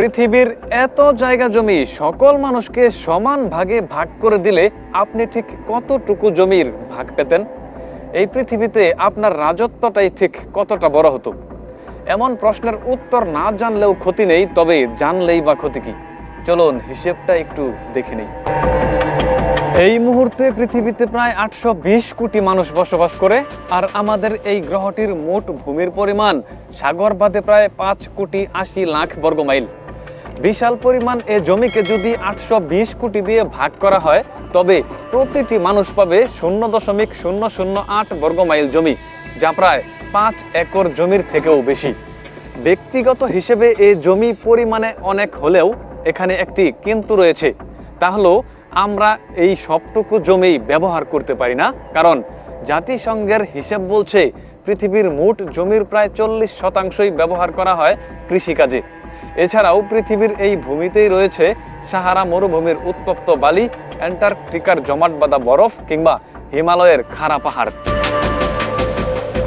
পৃথিবীর এত জায়গা জমি সকল মানুষকে সমান ভাগে ভাগ করে দিলে আপনি ঠিক কতটুকু জমির ভাগ পেতেন? এই পৃথিবীতে আপনার রাজত্বটাই ঠিক কতটা বড় হতো? এমন প্রশ্নের উত্তর না জানলেও ক্ষতি নেই, তবে জানলেই বা ক্ষতি কি? চলুন হিসেবটা একটু দেখে নেই। এই মুহূর্তে পৃথিবীতে প্রায় আটশো বিশ কোটি মানুষ বসবাস করে, আর আমাদের এই গ্রহটির মোট ভূমির পরিমাণ সাগর বাদে প্রায় পাঁচ কোটি আশি লাখ বর্গ মাইল বিশাল পরিমাণ এ জমিকে যদি আটশো বিশ কোটি দিয়ে ভাগ করা হয়, তবে প্রতিটি মানুষ পাবে শূন্য দশমিক শূন্য শূন্য আট বর্গ মাইল জমি, যা প্রায় পাঁচ একর জমির থেকেও বেশি। ব্যক্তিগত হিসেবে এই জমি পরিমাণে অনেক হলেও এখানে একটি কিন্তু রয়েছে। তা হলো, আমরা এই সবটুকু জমি ব্যবহার করতে পারি না, কারণ জাতিসংঘের হিসেব বলছে, পৃথিবীর মোট জমির প্রায় চল্লিশ শতাংশই ব্যবহার করা হয় কৃষিকাজে। এছাড়াও পৃথিবীর এই ভূমিতেই রয়েছে সাহারা মরুভূমির উত্তপ্ত বালি অ্যান্টার্কটিকার জমাট বাঁধা বরফ কিংবা হিমালয়ের খাড়া পাহাড়।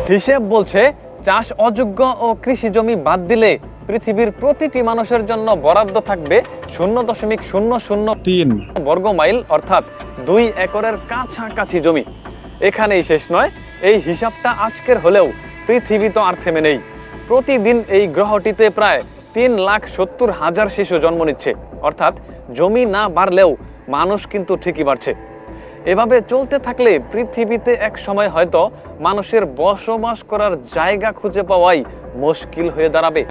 হিসেব বলছে চাষ অযোগ্য ও কৃষি জমি বাদ দিলে পৃথিবীর প্রতিটি মানুষের জন্য বরাদ্দ থাকবে শূন্য দশমিক শূন্য শূন্য তিন। বর্গ মাইল অর্থাৎ দুই একরের কাছাকাছি জমি। এখানেই শেষ নয় এই হিসাবটা আজকের হলেও পৃথিবী তো আর থেমে নেই। প্রতিদিন এই গ্রহটিতে প্রায় তিন লাখ সত্তর হাজার শিশু জন্ম নিচ্ছে। অর্থাৎ জমি না বাড়লেও মানুষ কিন্তু ঠিকই বাড়ছে। এভাবে চলতে থাকলে পৃথিবীতে এক সময় হয়তো মানুষের বসবাস করার জায়গা খুঁজে পাওয়াই মুশকিল হয়ে দাঁড়াবে।